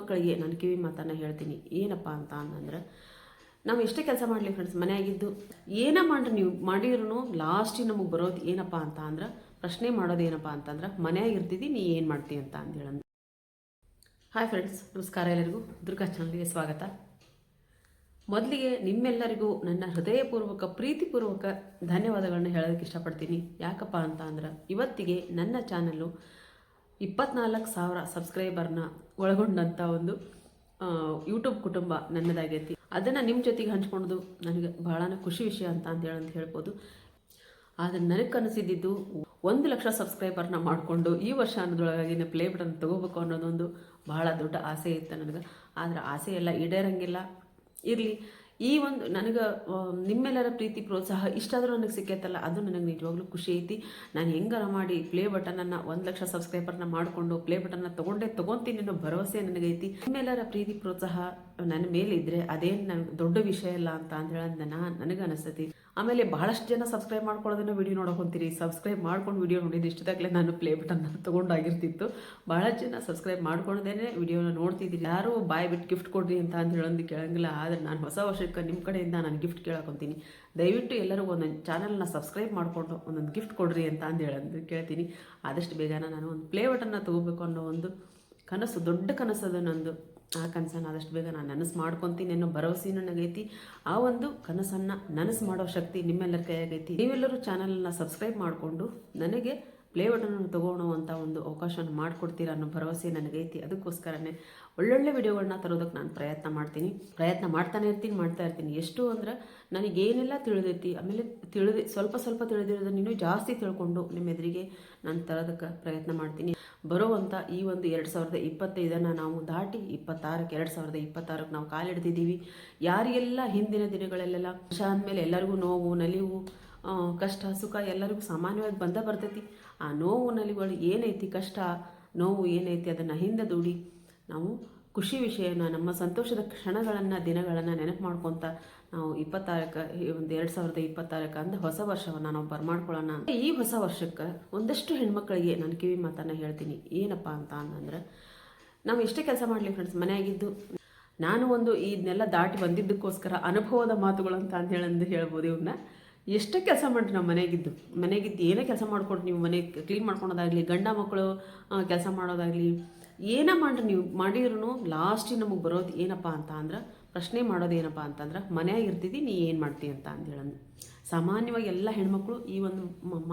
ಹೆಣ್ಮಕ್ಳಿಗೆ ನಾನು ಕಿವಿ ಮಾತನ್ನು ಹೇಳ್ತೀನಿ. ಏನಪ್ಪ ಅಂತ ಅಂತಂದ್ರೆ ನಾವು ಎಷ್ಟೇ ಕೆಲಸ ಮಾಡಲಿ ಫ್ರೆಂಡ್ಸ್ ಮನೆಯಾಗಿದ್ದು ಏನೇ ಮಾಡ್ರಿ ನೀವು? ಮಾಡಿದ್ರು ಲಾಸ್ಟಿಗೆ ನಮಗೆ ಬರೋದು ಏನಪ್ಪ ಅಂತ ಅಂದ್ರೆ, ಪ್ರಶ್ನೆ ಮಾಡೋದು ಏನಪ್ಪ ಅಂತಂದ್ರೆ ಮನೆಯಾಗಿರ್ತೀವಿ ನೀ ಏನು ಮಾಡ್ತೀಯ ಅಂತ ಅಂತೇಳಂದು ಹಾಯ್ ಫ್ರೆಂಡ್ಸ್ ನಮಸ್ಕಾರ ಎಲ್ಲರಿಗೂ. ದುರ್ಗಾ ಚಾನಲ್ಗೆ ಸ್ವಾಗತ. ಮೊದಲಿಗೆ ನಿಮ್ಮೆಲ್ಲರಿಗೂ ನನ್ನ ಹೃದಯಪೂರ್ವಕ, ಪ್ರೀತಿಪೂರ್ವಕ ಧನ್ಯವಾದಗಳನ್ನ ಹೇಳೋದಕ್ಕೆ ಇಷ್ಟಪಡ್ತೀನಿ. ಯಾಕಪ್ಪ ಅಂತ ಅಂದ್ರೆ, ಇವತ್ತಿಗೆ ನನ್ನ ಚಾನಲ್ಲು ಇಪ್ಪತ್ನಾಲ್ಕು ಸಾವಿರ ಸಬ್ಸ್ಕ್ರೈಬರ್ನ ಒಳಗೊಂಡಂಥ ಒಂದು ಯೂಟ್ಯೂಬ್ ಕುಟುಂಬ ನನ್ನದಾಗೈತಿ. ಅದನ್ನು ನಿಮ್ಮ ಜೊತೆಗೆ ಹಂಚ್ಕೊಳೋದು ನನಗೆ ಬಹಳ ಖುಷಿ ವಿಷಯ ಅಂತ ಅಂತ ಹೇಳಿ ಅಂತ ಹೇಳ್ಬೋದು. ಆದರೆ ನನಗೆ ಕನಸಿದ್ದು ಒಂದು ಲಕ್ಷ ಸಬ್ಸ್ಕ್ರೈಬರ್ನ ಮಾಡಿಕೊಂಡು ಈ ವರ್ಷ ಅನ್ನೋದ್ರೊಳಗಾಗಿ ಪ್ಲೇ ಬಟನ್ ತಗೋಬೇಕು ಅನ್ನೋದೊಂದು ಬಹಳ ದೊಡ್ಡ ಆಸೆ ಇತ್ತು ನನಗೆ. ಆದರೆ ಆಸೆ ಎಲ್ಲ ಈಡೇರಂಗಿಲ್ಲ. ಇರಲಿ. ಈ ಒಂದು ನನಗೆ ನಿಮ್ಮೆಲ್ಲರ ಪ್ರೀತಿ, ಪ್ರೋತ್ಸಾಹ ಇಷ್ಟಾದರೂ ನನಗೆ ಸಿಕ್ಕೈತಲ್ಲ, ಅದು ನನಗೆ ನಿಜವಾಗ್ಲೂ ಖುಷಿ ಐತಿ. ನಾನು ಹೆಂಗಾರ ಮಾಡಿ ಪ್ಲೇ ಬಟನನ್ನು ಒಂದು ಲಕ್ಷ ಸಬ್ಸ್ಕ್ರೈಬರ್ನ ಮಾಡಿಕೊಂಡು ಪ್ಲೇ ಬಟನ್ನ ತೊಗೊಂಡೇ, ತೊಗೊತೀನಿ ಅನ್ನೋ ಭರವಸೆ ನನಗೈತಿ ನಿಮ್ಮೆಲ್ಲರ ಪ್ರೀತಿ, ಪ್ರೋತ್ಸಾಹ ನನ್ನ ಮೇಲೆ ಇದ್ದರೆ ಅದೇನು ನನಗೆ ದೊಡ್ಡ ವಿಷಯ ಇಲ್ಲ ಅಂತ ನಾ ನನಗೆ ಅನಿಸ್ತೈತಿ. ಆಮೇಲೆ ಬಹಳಷ್ಟು ಜನ ಸಬ್ಸ್ಕ್ರೈಬ್ ಮಾಡ್ಕೊಳ್ಳೋದನ್ನು ವಿಡಿಯೋ ನೋಡೋಕೊಂತೀರಿ ಸಬ್ಸ್ಕ್ರೈಬ್ ಮಾಡ್ಕೊಂಡು ವೀಡಿಯೋ ನೋಡಿದ್ದು ಇಷ್ಟದಾಗಲೇ ನಾನು ಪ್ಲೇ ಬಟನ್ನ ತೊಗೊಂಡಾಗಿರ್ತಿತ್ತು. ಬಹಳಷ್ಟು ಜನ ಸಬ್ಸ್ಕ್ರೈಬ್ ಮಾಡ್ಕೊಂಡೇನೆ ವೀಡಿಯೋನ ನೋಡ್ತಿದ್ದೀರಿ. ಯಾರು ಬಾಯ್ ಬಿಟ್ಟು ಗಿಫ್ಟ್ ಕೊಡ್ರಿ ಅಂತ ಅಂತ ಹೇಳೋದು ಕೇಳಂಗಿಲ್ಲ. ಆದರೆ ನಾನು ಹೊಸ ವರ್ಷಕ್ಕೆ ನಿಮ್ಮ ಕಡೆಯಿಂದ ನಾನು ಗಿಫ್ಟ್ ಕೇಳಕೊಂತೀನಿ ದಯವಿಟ್ಟು ಎಲ್ಲರೂ ಒಂದೊಂದು ಚಾನಲ್ನ ಸಬ್ಸ್ಕ್ರೈಬ್ ಮಾಡಿಕೊಂಡು ಒಂದೊಂದು ಗಿಫ್ಟ್ ಕೊಡ್ರಿ ಅಂತ ಅಂತ ಹೇಳೋದು ಕೇಳ್ತೀನಿ. ಆದಷ್ಟು ಬೇಗನ ನಾನು ಒಂದು ಪ್ಲೇ ಬಟನ್ನ ತೊಗೋಬೇಕು ಅನ್ನೋ ಒಂದು ಕನಸು, ದೊಡ್ಡ ಕನಸದು ನಂದು. ಆ ಕನಸನ್ನು ಆದಷ್ಟು ಬೇಗ ನಾನು ನನಸು ಮಾಡ್ಕೊತೀನಿ ಅನ್ನೋ ಭರವಸೆ ನನಗೈತಿ ಆ ಒಂದು ಕನಸನ್ನು ನನಸು ಮಾಡೋ ಶಕ್ತಿ ನಿಮ್ಮೆಲ್ಲರ ಕೈಯಾಗೈತಿ. ನೀವೆಲ್ಲರೂ ಚಾನಲನ್ನು ಸಬ್ಸ್ಕ್ರೈಬ್ ಮಾಡಿಕೊಂಡು ನನಗೆ ಪ್ಲೇ ಬಟನ್ ತಗೊಳ್ಳೋ ಅಂತ ಒಂದು ಅವಕಾಶವನ್ನು ಮಾಡಿಕೊಡ್ತೀರಾ ಅನ್ನೋ ಭರವಸೆ ನನಗೈತಿ. ಅದಕ್ಕೋಸ್ಕರನೇ ಒಳ್ಳೊಳ್ಳೆ ವಿಡಿಯೋಗಳನ್ನ ತರೋದಕ್ಕೆ ನಾನು ಪ್ರಯತ್ನ ಮಾಡ್ತೀನಿ. ಪ್ರಯತ್ನ ಮಾಡ್ತಾನೆ ಇರ್ತೀನಿ, ಮಾಡ್ತಾ ಇರ್ತೀನಿ. ಎಷ್ಟು ಅಂದ್ರೆ ನನಗೇನೆಲ್ಲ ತಿಳಿದೈತಿ, ಆಮೇಲೆ ತಿಳಿದು, ಸ್ವಲ್ಪ ಸ್ವಲ್ಪ ತಿಳಿದಿರೋದನ್ನ ಇನ್ನೂ ಜಾಸ್ತಿ ತಿಳ್ಕೊಂಡು ನಿಮ್ಮ ಎದುರಿಗೆ ನಾನು ತರೋದಕ್ಕೆ ಪ್ರಯತ್ನ ಮಾಡ್ತೀನಿ. ಬರುವಂಥ ಈ ಒಂದು ಎರಡು ಸಾವಿರದ ಇಪ್ಪತ್ತೈದನ್ನು ನಾವು ದಾಟಿ ಇಪ್ಪತ್ತಾರಕ್ಕೆ, ಎರಡು ಸಾವಿರದ ಇಪ್ಪತ್ತಾರಕ್ಕೆ ನಾವು ಕಾಲಿಡ್ತಿದ್ದೀವಿ ಯಾರಿಗೆಲ್ಲ ಹಿಂದಿನ ದಿನಗಳಲ್ಲೆಲ್ಲ ವರ್ಷ ಅಂದಮೇಲೆ ಎಲ್ಲರಿಗೂ ನೋವು, ನಲಿವು ಕಷ್ಟ, ಸುಖ ಎಲ್ಲರಿಗೂ ಸಾಮಾನ್ಯವಾಗಿ ಬಂದ ಬರ್ತೈತಿ. ಆ ನೋವು ನಲಿಗಳು ಏನೈತಿ ಕಷ್ಟ, ನೋವು ಏನೈತಿ ಅದನ್ನು ಹಿಂದೆ ದೂಡಿ ನಾವು ಖುಷಿ ವಿಷಯನ, ನಮ್ಮ ಸಂತೋಷದ ಕ್ಷಣಗಳನ್ನು, ದಿನಗಳನ್ನು ನೆನಪು ಮಾಡ್ಕೊತ ನಾವು ಇಪ್ಪತ್ತಾರಕ್ಕೆ ಒಂದು ಎರಡು ಸಾವಿರದ ಇಪ್ಪತ್ತಾರಕ್ಕೆ ಅಂದರೆ ಹೊಸ ವರ್ಷವನ್ನು ನಾವು ಬರ್ಮಾಡ್ಕೊಳ್ಳೋಣ. ಅಂದರೆ ಈ ಹೊಸ ವರ್ಷಕ್ಕೆ ಒಂದಷ್ಟು ಹೆಣ್ಮಕ್ಳಿಗೆ ನಾನು ಕಿವಿ ಮಾತನ್ನು ಹೇಳ್ತೀನಿ. ಏನಪ್ಪ ಅಂತ ಅಂತಂದ್ರೆ ನಾವು ಎಷ್ಟೇ ಕೆಲಸ ಮಾಡಲಿ ಫ್ರೆಂಡ್ಸ್ ಮನೆಯಾಗಿದ್ದು. ನಾನು ಒಂದು ಇದನ್ನೆಲ್ಲ ದಾಟಿ ಬಂದಿದ್ದಕ್ಕೋಸ್ಕರ ಅನುಭವದ ಮಾತುಗಳು ಅಂತ ಅಂತ ಹೇಳಂದು ಹೇಳ್ಬೋದು ಇವನ್ನ ಎಷ್ಟೇ ಕೆಲಸ ಮಾಡಿರಿ ನಾವು ಮನೆಗಿದ್ದು. ಮನೆಗಿದ್ದು ಏನೇ ಕೆಲಸ ಮಾಡಿಕೊಡ್ರಿ ನೀವು ಮನೆ ಕ್ಲೀನ್ ಮಾಡ್ಕೊಳೋದಾಗಲಿ ಗಂಡ ಮಕ್ಕಳು ಕೆಲಸ ಮಾಡೋದಾಗಲಿ, ಏನೇ ಮಾಡಿರಿ ನೀವು ಮಾಡಿದ್ರು ಲಾಸ್ಟಿಗೆ ನಮಗೆ ಬರೋದು ಏನಪ್ಪ ಅಂತ ಪ್ರಶ್ನೆ ಮಾಡೋದು ಏನಪ್ಪ ಅಂತಂದ್ರೆ ಮನೆಯಾಗ ನೀ ಏನು ಮಾಡ್ತೀಯ ಅಂತ ಅಂದೇಳಂದು ಸಾಮಾನ್ಯವಾಗಿ ಎಲ್ಲ ಹೆಣ್ಮಕ್ಳು ಈ ಒಂದು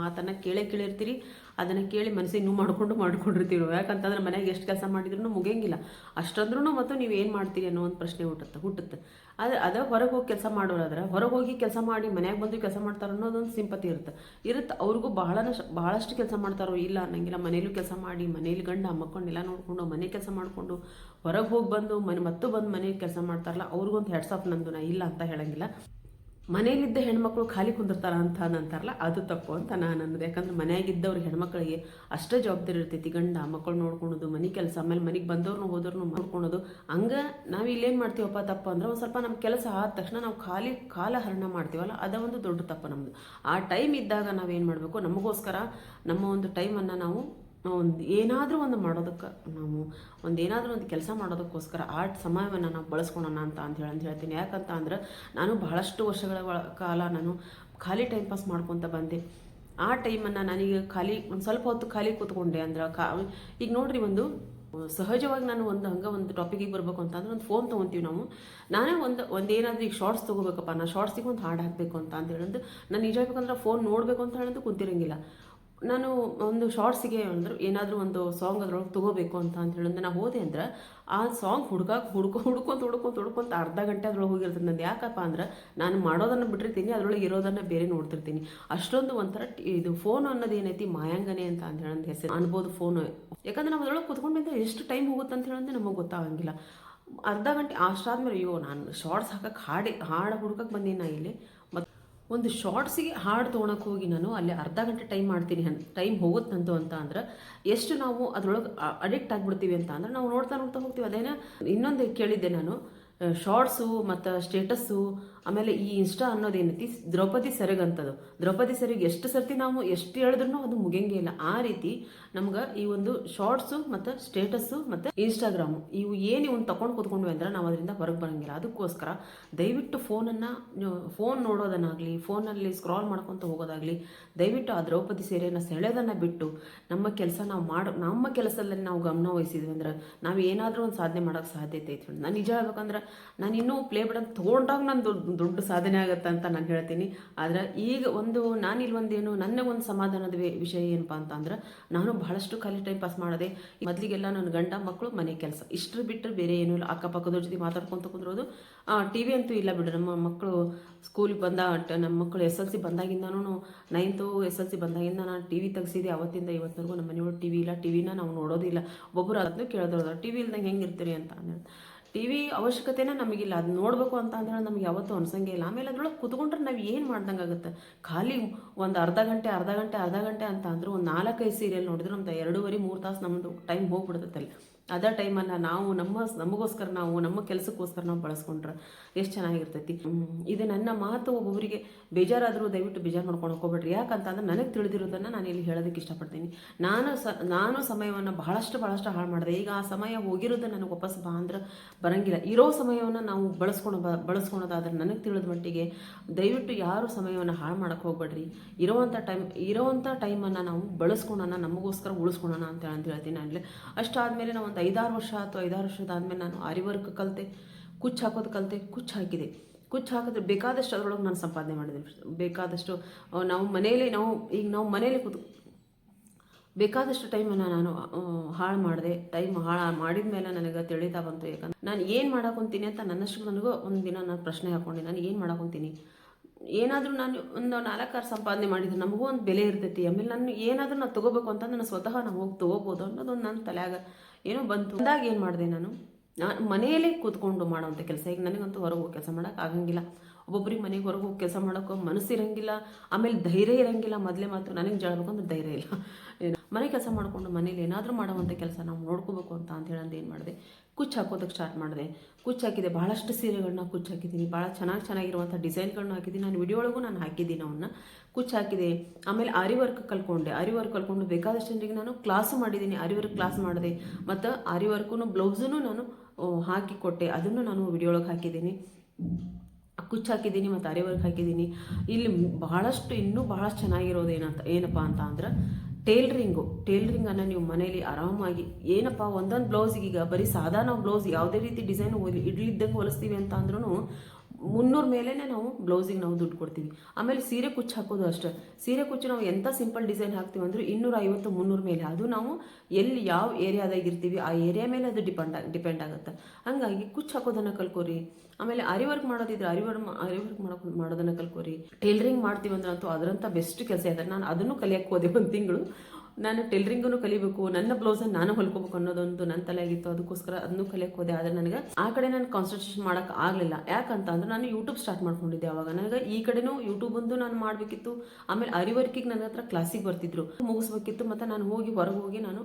ಮಾತನ್ನು ಕೇಳೇ ಕೇಳಿರ್ತೀರಿ. ಅದನ್ನು ಕೇಳಿ ಮನಸ್ಸಿಗೆ ನೋವು ಮಾಡ್ಕೊಂಡು ಮಾಡ್ಕೊಂಡಿರ್ತೀವಿ ಯಾಕಂತಂದ್ರೆ ಮನೆಗೆ ಎಷ್ಟು ಕೆಲಸ ಮಾಡಿದ್ರು ಮುಗಿಯಂಗಿಲ್ಲ. ಅಷ್ಟಂದ್ರೂ ಮತ್ತು ನೀವು ಏನು ಮಾಡ್ತೀರಿ ಅನ್ನೋ ಒಂದು ಪ್ರಶ್ನೆ ಹುಟ್ಟುತ್ತೆ ಹುಟ್ಟುತ್ತೆ. ಅದು ಅದೇ ಹೊರಗೆ ಹೋಗಿ ಕೆಲಸ ಮಾಡೋರಾದ್ರೆ, ಹೊರಗೆ ಹೋಗಿ ಕೆಲಸ ಮಾಡಿ ಮನೆಯಾಗ ಬಂದು ಕೆಲಸ ಮಾಡ್ತಾರೆ ಅನ್ನೋದೊಂದು ಸಿಂಪತಿ ಇರುತ್ತೆ. ಇರುತ್ತೆ ಅವ್ರಿಗೂ ಬಹಳ ಬಹಳಷ್ಟು ಕೆಲಸ ಮಾಡ್ತಾರೋ ಇಲ್ಲ ಅನ್ನಂಗಿಲ್ಲ. ಮನೇಲೂ ಕೆಲಸ ಮಾಡಿ, ಮನೇಲಿ ಗಂಡ ಮಕ್ಕಳನ್ನೆಲ್ಲ ನೋಡಿಕೊಂಡು ಮನೆ ಕೆಲಸ ಮಾಡಿಕೊಂಡು ಹೊರಗೆ ಹೋಗಿ ಬಂದು ಮನೆ, ಮತ್ತೂ ಬಂದು ಮನೆಗೆ ಕೆಲಸ ಮಾಡ್ತಾರಲ್ಲ, ಅವ್ರಿಗೊಂದು ಹೆಡ್ಸ್ ಆಫ್ ನಂದು ನಾ ಇಲ್ಲ ಅಂತ ಹೇಳಂಗಿಲ್ಲ. ಮನೇಲಿದ್ದ ಹೆಣ್ಮಕ್ಳು ಖಾಲಿ ಕುಂದಿರ್ತಾರ ಅಂತ ಅಂತಾರಲ್ಲ, ಅದು ತಪ್ಪು ಅಂತ ನಾನು ಅನ್ನೋದು ಯಾಕಂದ್ರೆ ಮನೆಯಾಗಿದ್ದವ್ರು ಹೆಣ್ಮಕ್ಳಿಗೆ ಅಷ್ಟೇ ಜವಾಬ್ದಾರಿ ಇರ್ತೈತಿ. ಗಂಡ ಮಕ್ಕಳು ನೋಡ್ಕೊಳೋದು, ಮನೆ ಕೆಲಸ, ಆಮೇಲೆ ಮನೆಗೆ ಬಂದವ್ರನ್ನ ಹೋದವ್ರನ್ನ ನೋಡ್ಕೊಳೋದು. ಹಂಗೆ ನಾವು ಇಲ್ಲೇನು ಮಾಡ್ತೀವಪ್ಪ ತಪ್ಪು ಅಂದ್ರೆ ಒಂದು ಸ್ವಲ್ಪ ನಮ್ಮ ಕೆಲಸ ಆದ ತಕ್ಷಣ ನಾವು ಖಾಲಿ ಕಾಲ ಹರಣ ಮಾಡ್ತೀವಲ್ಲ, ಅದ ಒಂದು ದೊಡ್ಡ ತಪ್ಪು ನಮ್ಮದು ಆ ಟೈಮ್ ಇದ್ದಾಗ ನಾವೇನು ಮಾಡಬೇಕು? ನಮಗೋಸ್ಕರ ನಮ್ಮ ಒಂದು ಟೈಮನ್ನು ನಾವು ಒಂದು ಏನಾದರೂ ಒಂದು ಮಾಡೋದಕ್ಕೆ ನಾವು ಒಂದು ಏನಾದರೂ ಒಂದು ಕೆಲಸ ಮಾಡೋದಕ್ಕೋಸ್ಕರ ಆರ್ಟ್ ಸಮಯವನ್ನು ನಾವು ಬಳಸ್ಕೊಳೋಣ ಅಂತ ಅಂತ ಹೇಳಿ ಹೇಳ್ತೀನಿ. ಯಾಕಂತ ಅಂದ್ರೆ ನಾನು ಬಹಳಷ್ಟು ವರ್ಷಗಳ ಕಾಲ ನಾನು ಖಾಲಿ ಟೈಮ್ ಪಾಸ್ ಮಾಡ್ಕೊತ ಬಂದೆ. ಆ ಟೈಮನ್ನು ನನಗೆ ಖಾಲಿ, ಒಂದು ಸ್ವಲ್ಪ ಹೊತ್ತು ಖಾಲಿ ಕೂತ್ಕೊಂಡೆ ಅಂದ್ರೆ ಕಾ ಈಗ ನೋಡ್ರಿ ಒಂದು ಸಹಜವಾಗಿ ನಾನು ಒಂದು ಹಂಗೆ ಒಂದು ಟಾಪಿಕಿಗೆ ಬರಬೇಕು ಅಂತಂದ್ರೆ ಒಂದು ಫೋನ್ ತೊಗೊತೀವಿ ನಾವು. ನಾನೇ ಒಂದು ಒಂದು ಏನಾದರೂ ಈಗ ಶಾರ್ಟ್ಸ್ ತೊಗೋಬೇಕಪ್ಪ ನಾನು ಶಾರ್ಟ್ಸಿಗೆ ಒಂದು ಹಾಡು ಹಾಕಬೇಕು ಅಂತ ಅಂತ ಹೇಳಂದು, ನಾನು ನಿಜ ಹೇಳ್ಬೇಕಂದ್ರೆ ಫೋನ್ ನೋಡಬೇಕು ಅಂತ ಹೇಳೋದು ಕುಂತಿರಂಗಿಲ್ಲ. ನಾನು ಒಂದು ಶಾರ್ಟ್ಸಿಗೆ ಅಂದ್ರೆ, ಏನಾದರೂ ಒಂದು ಸಾಂಗ್ ಅದ್ರೊಳಗೆ ತೊಗೋಬೇಕು ಅಂತ ಅಂತ ಹೇಳಿದ್ರೆ ನಾನು ಹೋದೆ ಅಂದ್ರೆ, ಆ ಸಾಂಗ್ ಹುಡ್ಕಾಕ್ ಹುಡ್ಕೊ, ಹುಡ್ಕೊಂತ ಹುಡ್ಕೊಂತ ಹುಡ್ಕೊಂತ ಅರ್ಧ ಗಂಟೆ ಅದ್ರೊಳಗೆ ಹೋಗಿರ್ತದೆ. ನಂದು ಯಾಕಪ್ಪ ಅಂದ್ರೆ, ನಾನು ಮಾಡೋದನ್ನು ಬಿಟ್ಟಿರ್ತೀನಿ, ಅದರೊಳಗೆ ಇರೋದನ್ನು ಬೇರೆ ನೋಡ್ತಿರ್ತೀನಿ. ಅಷ್ಟೊಂದು ಒಂಥರ ಇದು ಫೋನ್ ಅನ್ನೋದು ಏನೈತಿ, ಮಾಯಾಂಗನೆ ಅಂತ ಅಂತ ಹೇಳಿದ್ರೆ ಹೆಸರು. ಅನ್ಬೋದು ಫೋನ್ ಯಾಕಂದ್ರೆ ನಾವು ಅದ್ರೊಳಗೆ ಕುತ್ಕೊಂಡಿದ್ದ ಎಷ್ಟು ಟೈಮ್ ಹೋಗುತ್ತೆ ಅಂತ ಹೇಳೋದು ನಮಗೆ ಗೊತ್ತಾಗಂಗಿಲ್ಲ. ಅರ್ಧ ಗಂಟೆ ಅಷ್ಟಾದ್ಮೇಲೆ, ಅಯ್ಯೋ, ನಾನು ಶಾರ್ಟ್ಸ್ ಹಾಕಕ್ಕೆ ಹಾಡಿ, ಹಾಡು ಹುಡ್ಕಕ್ಕೆ ಬಂದೀನಿ ನಾ ಇಲ್ಲಿ. ಮತ್ತು ಒಂದು ಶಾರ್ಟ್ಸಿಗೆ ಹಾಡು ತೊಗೊಳಕ್ಕೆ ಹೋಗಿ ನಾನು ಅಲ್ಲಿ ಅರ್ಧ ಗಂಟೆ ಟೈಮ್ ಮಾಡ್ತೀನಿ ಟೈಮ್ ಹೋಗುತ್ತಂತು ಅಂತ ಅಂದ್ರೆ ಎಷ್ಟು ನಾವು ಅದರೊಳಗೆ ಅಡಿಕ್ಟ್ ಆಗಿಬಿಡ್ತೀವಿ ಅಂತ ಅಂದ್ರೆ ನಾವು ನೋಡ್ತಾ ನೋಡ್ತಾ ಹೋಗ್ತೀವಿ. ಅದೇನ ಇನ್ನೊಂದು ಕೇಳಿದ್ದೆ ನಾನು ಶಾರ್ಟ್ಸು ಮತ್ತು ಸ್ಟೇಟಸ್ಸು ಆಮೇಲೆ ಈ ಇನ್ಸ್ಟಾ ಅನ್ನೋದೇನೈತಿ? ದ್ರೌಪದಿ ಸೆರಗಂತದು. ದ್ರೌಪದಿ ಸೆರಗ್ ಎಷ್ಟು ಸರ್ತಿ ನಾವು ಎಷ್ಟು ಹೇಳಿದ್ರು ಅದು ಮುಗಿಯಂಗೇ ಇಲ್ಲ. ಆ ರೀತಿ ನಮ್ಗೆ ಈ ಒಂದು ಶಾರ್ಟ್ಸು ಮತ್ತು ಸ್ಟೇಟಸ್ಸು ಮತ್ತು ಇನ್ಸ್ಟಾಗ್ರಾಮು ಇವು ಏನು ಇವ್ನ ತಗೊಂಡು ಕೂತ್ಕೊಂಡ್ವಿ ಅಂದ್ರೆ ನಾವು ಅದರಿಂದ ಹೊರಗೆ ಬರಂಗಿಲ್ಲ. ಅದಕ್ಕೋಸ್ಕರ ದಯವಿಟ್ಟು ಫೋನನ್ನು ಫೋನ್ ನೋಡೋದನ್ನಾಗಲಿ ಫೋನಲ್ಲಿ ಸ್ಕ್ರಾಲ್ ಮಾಡ್ಕೊತ ಹೋಗೋದಾಗಲಿ, ದಯವಿಟ್ಟು ಆ ದ್ರೌಪದಿ ಸೀರೆಯನ್ನು ಸೆಳೆಯೋದನ್ನು ಬಿಟ್ಟು ನಮ್ಮ ಕೆಲಸ ನಾವು ಮಾಡೋ, ನಮ್ಮ ಕೆಲಸದಲ್ಲಿ ನಾವು ಗಮನ ವಹಿಸಿದ್ವಿ ಅಂದ್ರೆ ನಾವು ಏನಾದರೂ ಒಂದು ಸಾಧನೆ ಮಾಡೋಕ್ಕೆ ಸಾಧ್ಯತೆ ಐತಿ ನಾನು ನಿಜ ಹೇಳ್ಬೇಕಂದ್ರೆ ನಾನು ಇನ್ನೂ ಪ್ಲೇ ಬಟನ್ ತೊಗೊಂಡಾಗ ನಾನು ದೊಡ್ಡ ದೊಡ್ಡ ಸಾಧನೆ ಆಗುತ್ತೆ ಅಂತ ನಾನು ಹೇಳ್ತೀನಿ. ಆದರೆ ಈಗ ಒಂದು ನಾನು ಒಂದೇನು ಒಂದು ಸಮಾಧಾನದ ವಿಷಯ ಏನಪ್ಪ ಅಂತ ಅಂದ್ರೆ ನಾನು ಬಹಳಷ್ಟು ಖಾಲಿ ಟೈಮ್ ಪಾಸ್ ಮಾಡಿದೆ, ಮೊದಲಿಗೆಲ್ಲ ನನ್ನ ಗಂಡ ಮಕ್ಕಳು ಮನೆ ಕೆಲಸ. ಇಷ್ಟರು ಬಿಟ್ಟರೆ ಬೇರೆ ಏನೂ ಇಲ್ಲ. ಅಕ್ಕಪಕ್ಕದವ್ರ ಜೊತೆ ಮಾತಾಡ್ಕೊತ ಕುಂದ್ರೋದು. ಟಿ ವಿ ಅಂತೂ ಇಲ್ಲ ಬಿಡು ನಮ್ಮ ಮಕ್ಕಳು ಸ್ಕೂಲಿಗೆ ಬಂದ ನಮ್ಮ ಮಕ್ಕಳು ಎಸ್ ಎಲ್ ಸಿ ಬಂದಾಗಿಂದನೂ ನೈನ್ತು ಎಸ್ ಎಲ್ ಸಿ ಬಂದಾಗಿಂದ ನಾನು ಟಿ ವಿ ತೆಗ್ಸಿದ್ದೆ ಅವತ್ತಿಂದ ಇವತ್ತಿನವರೆಗೂ ನಮ್ಮ ಮನೆಯೊಳಗೆ ಟಿ ವಿ ಇಲ್ಲ. ಟಿ ವಿನ ನಾವು ನೋಡೋದಿಲ್ಲ. ಒಬ್ಬರು ಅದನ್ನು ಕೇಳಿದ್ರು ಟಿ ವಿ ಇಲ್ದಂಗೆ ಹೆಂಗೆ ಇರ್ತೀರಿ ಅಂತ ಟಿ ವಿ ಅವಶ್ಯಕತೆನೇ ನಮಗಿಲ್ಲ. ಅದು ನೋಡಬೇಕು ಅಂತ ಅಂದ್ರೆ ನಮ್ಗೆ ಯಾವತ್ತೂ ಅನ್ಸಂಗೆ ಇಲ್ಲ. ಆಮೇಲೆ ಅದ್ರೊಳಗೆ ಕುತ್ಕೊಂಡ್ರೆ ನಾವು ಏನು ಮಾಡ್ದಂಗೆ ಆಗುತ್ತೆ? ಖಾಲಿ ಒಂದು ಅರ್ಧ ಗಂಟೆ ಅರ್ಧ ಗಂಟೆ ಅರ್ಧ ಗಂಟೆ ಅಂತ ಅಂದ್ರೆ ಒಂದು ನಾಲ್ಕೈದು ಸೀರಿಯಲ್ ನೋಡಿದ್ರೆ ನಮ್ದು ಎರಡೂವರೆ, ಮೂರು ತಾಸು ನಮ್ಮದು ಟೈಮ್ ಹೋಗ್ಬಿಡ್ತೈತೆ ಅಲ್ಲಿ. ಅದೇ ಟೈಮನ್ನು ನಾವು ನಮ್ಮ ನಮಗೋಸ್ಕರ ನಾವು, ನಮ್ಮ ಕೆಲಸಕ್ಕೋಸ್ಕರ ನಾವು ಬಳಸ್ಕೊಂಡ್ರೆ ಎಷ್ಟು ಚೆನ್ನಾಗಿರ್ತೈತಿ. ಇದು ನನ್ನ ಮಾತು ಒಬ್ಬೊಬ್ಬರಿಗೆ ಬೇಜಾರಾದರೂ ದಯವಿಟ್ಟು ಬೇಜಾರು ಮಾಡ್ಕೊಂಡು ಹೋಗ್ಬೇಡ್ರಿ. ಯಾಕಂತಂದ್ರೆ ನನಗೆ ತಿಳಿದಿರೋದನ್ನು ನಾನು ಇಲ್ಲಿ ಹೇಳೋದಕ್ಕೆ ಇಷ್ಟಪಡ್ತೀನಿ. ನಾನು ಸ, ನಾನು ಸಮಯವನ್ನು ಬಹಳಷ್ಟು ಬಹಳಷ್ಟು ಹಾಳು ಮಾಡಿದೆ. ಈಗ ಆ ಸಮಯ ಹೋಗಿರೋದು ನನಗೆ ವಾಪಸ್ ಬಾ ಅಂದ್ರೆ ಬರಂಗಿಲ್ಲ. ಇರೋ ಸಮಯವನ್ನು ನಾವು ಬಳಸ್ಕೊಂಡು ಬ, ಬಳಸ್ಕೊಳೋದಾದ್ರೆ ನನಗೆ ತಿಳಿದ ಮಟ್ಟಿಗೆ ದಯವಿಟ್ಟು ಯಾರು ಸಮಯವನ್ನು ಹಾಳು ಮಾಡೋಕ್ಕೆ ಹೋಗ್ಬೇಡ್ರಿ. ಇರೋವಂಥ ಟೈಮ್ ಇರೋವಂಥ ಟೈಮನ್ನು ನಾವು ಬಳಸ್ಕೊಳೋಣ, ನಮಗೋಸ್ಕರ ಉಳಿಸ್ಕೊಳೋಣ ಅಂತ ಅಂತ ಅಲ್ಲಿ ಅಷ್ಟಾದಮೇಲೆ ನಾವು ಒಂದು ಐದಾರು ವರ್ಷ ಅಥವಾ ಐದಾರು ವರ್ಷದ ಆದಮೇಲೆ ನಾನು ಆರಿ ವರ್ಕ್ ಕಲಿತೆ, ಕುಚ್ಚು ಹಾಕೋದು ಕಲಿತೆ, ಕುಚ್ಚು ಹಾಕಿದೆ. ಕುಚ್ಚು ಹಾಕಿದ್ರೆ ಬೇಕಾದಷ್ಟು ಅದರೊಳಗೆ ನಾನು ಸಂಪಾದನೆ ಮಾಡಿದೆ. ಬೇಕಾದಷ್ಟು ನಾವು ಮನೆಯಲ್ಲಿ, ನಾವು, ಈಗ ನಾವು ಮನೇಲಿ ಕೂತು, ಬೇಕಾದಷ್ಟು ಟೈಮನ್ನು ನಾನು ಹಾಳು ಮಾಡಿದೆ. ಟೈಮ್ ಹಾಳು ಮಾಡಿದ ಮೇಲೆ ನನಗೆ ತಿಳಿತಾ ಬಂತು. ಯಾಕಂದ್ರೆ ನಾನು ಏನು ಮಾಡಾಕೊಂತೀನಿ ಅಂತ ನನ್ನಷ್ಟು ನನಗೂ ಒಂದು ದಿನ ನಾನು ಪ್ರಶ್ನೆ ಹಾಕ್ಕೊಂಡೆ ನಾನು ಏನು ಮಾಡಾಕೊಂತೀನಿ? ಏನಾದರೂ ನಾನು ಒಂದು ನಾಲ್ಕಾರು ಸಂಪಾದನೆ ಮಾಡಿದ್ರೆ ನಮಗೂ ಒಂದು ಬೆಲೆ ಇರ್ತೈತಿ. ಆಮೇಲೆ ನಾನು ಏನಾದರೂ ನಾನು ತೊಗೋಬೇಕು ಅಂತ ನಾನು ಸ್ವತಃ ನಾನು ಹೋಗಿ ತೊಗೋಬೋದು ಅನ್ನೋದೊಂದು ನನ್ನ ತಲೆಯಾಗ ಏನೋ ಬಂತು. ಅಂದಾಗ ಏನು ಮಾಡಿದೆ ನಾನು? ನಾನು ಮನೆಯಲ್ಲೇ ಕೂತ್ಕೊಂಡು ಮಾಡೋವಂಥ ಕೆಲಸ. ಈಗ ನನಗಂತೂ ಹೊರಗೆ ಹೋಗಿ ಕೆಲಸ ಮಾಡೋಕ್ಕಾಗಂಗಿಲ್ಲ ಒಬ್ಬೊಬ್ರಿಗೆ ಮನೆಗೆ ಹೊರಗೆ ಹೋಗಿ ಕೆಲಸ ಮಾಡೋಕ್ಕೆ ಮನಸ್ಸಿರಂಗಿಲ್ಲ, ಆಮೇಲೆ ಧೈರ್ಯ ಇರಂಗಿಲ್ಲ. ಮೊದಲೇ ಮಾತು ನನಗೆ ಜಳಬೇಕು ಅಂದ್ರೆ ಧೈರ್ಯ ಇಲ್ಲ. ಏನು, ಮನೆ ಕೆಲಸ ಮಾಡಿಕೊಂಡು ಮನೇಲಿ ಏನಾದರೂ ಮಾಡುವಂಥ ಕೆಲಸ ನಾವು ನೋಡ್ಕೋಬೇಕು ಅಂತ ಅಂತ ಹೇಳಂದು ಏನು ಮಾಡಿದೆ? ಕುಚ್ಚು ಹಾಕೋದಕ್ಕೆ ಸ್ಟಾರ್ಟ್ ಮಾಡಿದೆ. ಕುಚ್ಚು ಹಾಕಿದೆ ಭಾಳಷ್ಟು ಸೀರೆಗಳನ್ನ ಕುಚ್ಚು ಹಾಕಿದ್ದೀನಿ ಭಾಳ ಚೆನ್ನಾಗಿ ಚೆನ್ನಾಗಿರುವಂಥ ಡಿಸೈನ್ಗಳನ್ನ ಹಾಕಿದ್ದೀನಿ ನಾನು ವಿಡಿಯೋ ಒಳಗೂ ನಾನು ಹಾಕಿದ್ದೀನಿ ಅವನ್ನ ಕುಚ್ಚು ಹಾಕಿದೆ. ಆಮೇಲೆ ಆರಿ ವರ್ಕ್ ಕಲ್ಕೊಂಡೆ. ಆರಿ ವರ್ಕ್ ಕಲ್ಕೊಂಡು ಬೇಕಾದಷ್ಟು ಜನರಿಗೆ ನಾನು ಕ್ಲಾಸು ಮಾಡಿದ್ದೀನಿ ಆರಿ ವರ್ಕ್ ಕ್ಲಾಸ್ ಮಾಡಿದೆ. ಮತ್ತು ಆರಿ ವರ್ಕೂ ಬ್ಲೌಸೂ ನಾನು ಹಾಕಿಕೊಟ್ಟೆ ಹಾಕಿ ಕೊಟ್ಟೆ. ಅದನ್ನು ನಾನು ವಿಡಿಯೋ ಒಳಗೆ ಹಾಕಿದ್ದೀನಿ ಕುಚ್ಚು ಹಾಕಿದ್ದೀನಿ ಮತ್ತು ಅರೆ ವರ್ಕ್ ಹಾಕಿದ್ದೀನಿ. ಇಲ್ಲಿ ಬಹಳಷ್ಟು ಇನ್ನೂ ಬಹಳಷ್ಟು ಚೆನ್ನಾಗಿರೋದು ಏನಂತ, ಏನಪ್ಪ ಅಂತ ಅಂದ್ರೆ ಟೇಲ್ರಿಂಗು. ಟೇಲ್ರಿಂಗನ್ನು ನೀವು ಮನೇಲಿ ಆರಾಮಾಗಿ, ಏನಪ್ಪ ಒಂದೊಂದು ಬ್ಲೌಸಿಗೆ ಈಗ ಬರೀ ನಾವು ಬ್ಲೌಸ್ ಯಾವುದೇ ರೀತಿ ಡಿಸೈನ್ ಇಡ್ಲಿದ್ದಂಗೆ ಹೊಲಿಸ್ತೀವಿ ಅಂತ ಅಂದ್ರೂ ಮುನ್ನೂರ ಮೇಲೇ ನಾವು ಬ್ಲೌಸಿಗೆ ನಾವು ದುಡ್ಡು ಕೊಡ್ತೀವಿ. ಆಮೇಲೆ ಸೀರೆ ಕುಚ್ಚು ಹಾಕೋದು ಅಷ್ಟೇ. ಸೀರೆ ಕುಚ್ಚು ನಾವು ಎಂಥ ಸಿಂಪಲ್ ಡಿಸೈನ್ ಹಾಕ್ತೀವಿ ಅಂದ್ರೆ ಇನ್ನೂರ ಐವತ್ತು ಮುನ್ನೂರು ಮೇಲೆ. ಅದು ನಾವು ಎಲ್ಲಿ ಯಾವ ಏರಿಯಾದಾಗ ಇರ್ತೀವಿ, ಆ ಏರಿಯಾ ಮೇಲೆ ಅದು ಡಿಪೆಂಡ್ ಡಿಪೆಂಡ್ ಆಗುತ್ತೆ. ಹಂಗಾಗಿ ಕುಚ್ಚು ಹಾಕೋದನ್ನು ಕಲ್ಕೋರಿ. ಆಮೇಲೆ ಅರಿ ವರ್ಕ್ ಮಾಡೋದಿದ್ರೆ ಅರಿ ವರ್ಕ್ ಅರಿ ವರ್ಕ್ ಮಾಡೋಕೆ, ಮಾಡೋದನ್ನು ಕಲ್ಕೋರಿ. ಟೈಲರಿಂಗ್ ಮಾಡ್ತೀವಿ ಅಂದ್ರೆ ಅಂತೂ ಅದರಂಥ ಬೆಸ್ಟ್ ಕೆಲಸ ಇದೆ ನಾನು ಅದನ್ನು ಕಲಿಯಕ್ಕೆ ಹೋದೆ ಒಂದು ತಿಂಗಳು. ನಾನು ಟೈಲರಿಂಗನ್ನು ಕಲಿಬೇಕು, ನನ್ನ ಬ್ಲೌಸನ್ನು ನಾನು ಹೊಲ್ಕೋಬೇಕು ಅನ್ನೋದೊಂದು ನನ್ನ ತಲೆಯಾಗಿತ್ತು. ಅದಕ್ಕೋಸ್ಕರ ಅದನ್ನು ಕಲಿಯಕ್ಕೆ ಹೋದೆ. ಆದರೆ ನನಗೆ ಆ ಕಡೆ ನಾನು ಕಾನ್ಸಂಟ್ರೇಷನ್ ಮಾಡೋಕೆ ಆಗಲಿಲ್ಲ. ಯಾಕಂತ ಅಂದ್ರೆ ನಾನು ಯೂಟ್ಯೂಬ್ ಸ್ಟಾರ್ಟ್ ಮಾಡ್ಕೊಂಡಿದ್ದೆ ಅವಾಗ. ನನಗೆ ಈ ಕಡೆನೂ ಯೂಟ್ಯೂಬ್ ಒಂದು ನಾನು ಮಾಡಬೇಕಿತ್ತು. ಆಮೇಲೆ ಅರಿವರ್ಕಿಗೆ ನನ್ನ ಹತ್ರ ಕ್ಲಾಸಿಗೆ ಬರ್ತಿದ್ರು. ಮುಗಿಸ್ಬೇಕಿತ್ತು. ಮತ್ತು ನಾನು ಹೋಗಿ ಹೊರಗೆ ಹೋಗಿ ನಾನು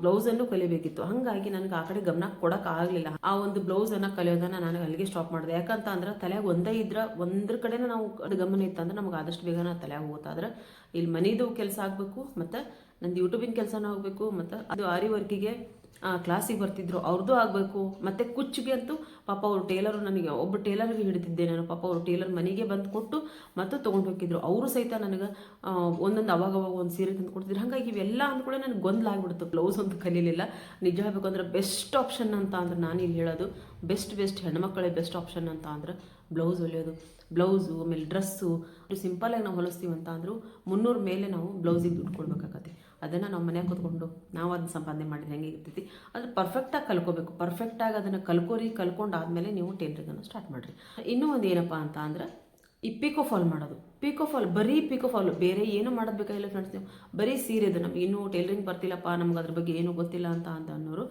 ಬ್ಲೌಸನ್ನು ಕಲಿಬೇಕಿತ್ತು. ಹಾಗಾಗಿ ನನಗೆ ಆ ಕಡೆ ಗಮನ ಕೊಡೋಕ್ಕಾಗಲಿಲ್ಲ. ಆಗಲಿಲ್ಲ ಆ ಒಂದು ಬ್ಲೌಸನ್ನು ಕಲಿಯೋದನ್ನ ನಾನು ಅಲ್ಲಿಗೆ ಸ್ಟಾಪ್ ಮಾಡಿದೆ. ಯಾಕಂತ ಅಂದ್ರೆ ತಲೆಯಾಗ ಒಂದೇ ಇದ್ರೆ, ಒಂದ್ರ ಕಡೆನೇ ನಾವು ಗಮನ ಇತ್ತಂದ್ರೆ ನಮ್ಗೆ ಆದಷ್ಟು ಬೇಗನ ತಲೆಯಾಗ ಹೋಗ್ತಾದ್ರೆ ಇಲ್ಲಿ ಮನೆದು ಕೆಲಸ ಆಗಬೇಕು, ಮತ್ತು ನಂದು ಯೂಟ್ಯೂಬಿನ ಕೆಲಸನೂ ಆಗಬೇಕು, ಮತ್ತು ಅದು ಆರಿ ವರ್ಕಿಗೆ ಕ್ಲಾಸಿಗೆ ಬರ್ತಿದ್ರು. ಅವ್ರದ್ದು ಆಗಬೇಕು. ಮತ್ತು ಕುಚ್ಚಿಗೆ ಅಂತೂ ಪಾಪ ಅವರು ಟೇಲರು ನನಗೆ ಒಬ್ಬ ಟೇಲರ್ಗೆ ಹಿಡಿದಿದ್ದೆ ನಾನು. ಪಾಪ ಅವರು ಟೇಲರ್ ಮನೆಗೆ ಬಂದು ಕೊಟ್ಟು ಮತ್ತು ತೊಗೊಂಡು ಹೋಗಿದ್ರು. ಅವರು ಸಹಿತ ನನಗೆ ಒಂದೊಂದು ಅವಾಗ ಅವಾಗ ಒಂದು ಸೀರೆ ತಂದು ಕೊಡ್ತಿದ್ರು. ಹಾಗಾಗಿ ಇವೆಲ್ಲ ಅಂದ್ಕೂಡ ನನಗೆ ಗೊಂದಲ ಆಗ್ಬಿಡ್ತು ಬ್ಲೌಸ್ ಅಂತ ಕಲೀಲಿಲ್ಲ. ನಿಜ ಹೇಳ್ಬೇಕು ಅಂದ್ರೆ ಬೆಸ್ಟ್ ಆಪ್ಷನ್ ಅಂತ ಅಂದ್ರೆ ನಾನು ಇಲ್ಲಿ ಹೇಳೋದು ಬೆಸ್ಟ್ ಬೆಸ್ಟ್ ಹೆಣ್ಮಕ್ಕಳೇ ಬೆಸ್ಟ್ ಆಪ್ಷನ್ ಅಂತ ಅಂದ್ರೆ ಬ್ಲೌಸ್ ಹೊಲಿಯೋದು. ಬ್ಲೌಸು ಆಮೇಲೆ ಡ್ರೆಸ್ಸು ಸಿಂಪಲಾಗಿ ನಾವು ಹೊಲಿಸ್ತೀವಿ ಅಂತ ಅಂದರೂ ಮುನ್ನೂರು ಮೇಲೆ ನಾವು ಬ್ಲೌಸಿಗೆ ದುಡ್ಡು ಕೊಡ್ಬೇಕಾಗತ್ತೆ. ಅದನ್ನು ನಾವು ಮನೆಗೆ ಕೂತ್ಕೊಂಡು ನಾವು ಅದನ್ನ ಸಂಪಾದನೆ ಮಾಡಿದ್ರೆ ಹೆಂಗೆ ಇರ್ತೈತಿ? ಅದು ಪರ್ಫೆಕ್ಟಾಗಿ ಕಲ್ಕೋಬೇಕು. ಪರ್ಫೆಕ್ಟಾಗಿ ಅದನ್ನು ಕಲ್ಕೋರಿ ಕಲ್ಕೊಂಡಾದ್ಮೇಲೆ ನೀವು ಟೇಲರಿಂಗನ್ನು ಸ್ಟಾರ್ಟ್ ಮಾಡಿರಿ. ಇನ್ನೂ ಒಂದು ಏನಪ್ಪ ಅಂತ ಅಂದ್ರೆ ಈ ಪಿಕೋ ಫಾಲ್ ಮಾಡೋದು. ಪಿಕೋ ಫಾಲ್ ಬರೀ ಪಿಕೋ ಫಾಲ್ ಬೇರೆ ಏನು ಮಾಡೋದು ಬೇಕಾಗಿಲ್ಲ ಫ್ರೆಂಡ್ಸ್ ನೀವು. ಬರೀ ಸೀರೆದು ನಮ್ಗೆ. ಇನ್ನೂ ಟೈಲರಿಂಗ್ ಬರ್ತಿಲ್ಲಪ್ಪ, ನಮ್ಗೆ ಅದ್ರ ಬಗ್ಗೆ ಏನೂ ಗೊತ್ತಿಲ್ಲ ಅಂತ ಅಂತ ಅನ್ನೋರು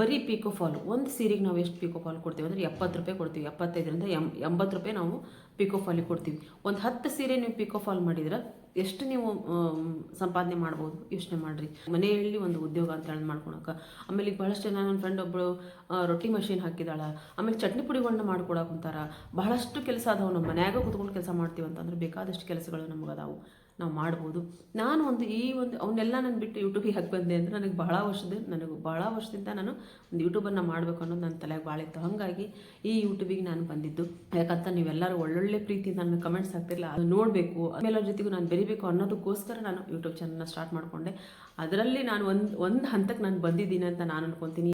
ಬರೀ ಪಿಕೋ ಫಾಲ್ ಒಂದು ಸೀರೆಗೆ ನಾವು ಎಷ್ಟು ಪಿಕೋ ಫಾಲ್ ಕೊಡ್ತೀವಿ ಅಂದರೆ ಎಪ್ಪತ್ತು ರೂಪಾಯಿ ಕೊಡ್ತೀವಿ. ಎಪ್ಪತ್ತೈದರಿಂದ ಎಂ, ಎಂಬತ್ತು ರೂಪಾಯಿ ನಾವು ಪಿಕೋ ಫಾಲಿಗೆ ಕೊಡ್ತೀವಿ. ಒಂದು ಹತ್ತು ಸೀರೆ ನೀವು ಪಿಕೋ ಫಾಲ್ ಮಾಡಿದ್ರೆ ಎಷ್ಟು ನೀವು ಸಂಪಾದನೆ ಮಾಡ್ಬೋದು? ಯೋಚನೆ ಮಾಡಿರಿ. ಮನೆಯಲ್ಲಿ ಒಂದು ಉದ್ಯೋಗ ಅಂತ ಹೇಳಿ ಮಾಡ್ಕೊಳಕ್ಕೆ ಆಮೇಲೆ ಈಗ ಭಾಳಷ್ಟು ಜನ ನನ್ನ ಫ್ರೆಂಡ್ ಒಬ್ಬಳು ರೊಟ್ಟಿ ಮಷೀನ್ ಹಾಕಿದಾಳ. ಆಮೇಲೆ ಚಟ್ನಿ ಪುಡಿಗಳನ್ನ ಮಾಡ್ಕೊಡಕ್ಕೆ ಕುಂತಾರ. ಬಹಳಷ್ಟು ಕೆಲಸ ಅದಾವೆ. ನಮ್ಮ ಮನ್ಯಾಗ ಕುತ್ಕೊಂಡು ಕೆಲಸ ಮಾಡ್ತೀವಿ ಅಂತಂದ್ರೆ ಬೇಕಾದಷ್ಟು ಕೆಲಸಗಳು ನಮ್ಗೆ ಅದಾವು. ನಾವು ಮಾಡ್ಬೋದು. ನಾನು ಒಂದು ಈ ಒಂದು ಅವನ್ನೆಲ್ಲ ನಾನು ಬಿಟ್ಟು ಯೂಟ್ಯೂಬಿಗೆ ಹಾಕಿ ಬಂದೆ ಅಂದರೆ ನನಗೆ ಭಾಳ ವರ್ಷದ, ನನಗೆ ಭಾಳ ವರ್ಷದಿಂದ ನಾನು ಒಂದು ಯೂಟ್ಯೂಬನ್ನು ಮಾಡಬೇಕು ಅನ್ನೋದು ನನ್ನ ತಲೆಗೆ ಭಾಳ ಇತ್ತು. ಹಾಗಾಗಿ ಈ ಯೂಟ್ಯೂಬಿಗೆ ನಾನು ಬಂದಿದ್ದು. ಯಾಕಂತ ನೀವೆಲ್ಲರೂ ಒಳ್ಳೊಳ್ಳೆ ಪ್ರೀತಿ ನನ್ನ ಕಮೆಂಟ್ಸ್ ಆಗ್ತಿರಲಿಲ್ಲ ಅದು ನೋಡಬೇಕು ಆಮೇಲೆ ಜೊತೆಗೂ ನಾನು ಬೆರಿಬೇಕು ಅನ್ನೋದಕ್ಕೋಸ್ಕರ ನಾನು ಯೂಟ್ಯೂಬ್ ಚಾನಲ್ನ ಸ್ಟಾರ್ಟ್ ಮಾಡಿಕೊಂಡೆ. ಅದರಲ್ಲಿ ನಾನು ಒಂದು ಒಂದು ಹಂತಕ್ಕೆ ನಾನು ಬಂದಿದ್ದೀನಿ ಅಂತ ನಾನು ಅನ್ಕೊತೀನಿ.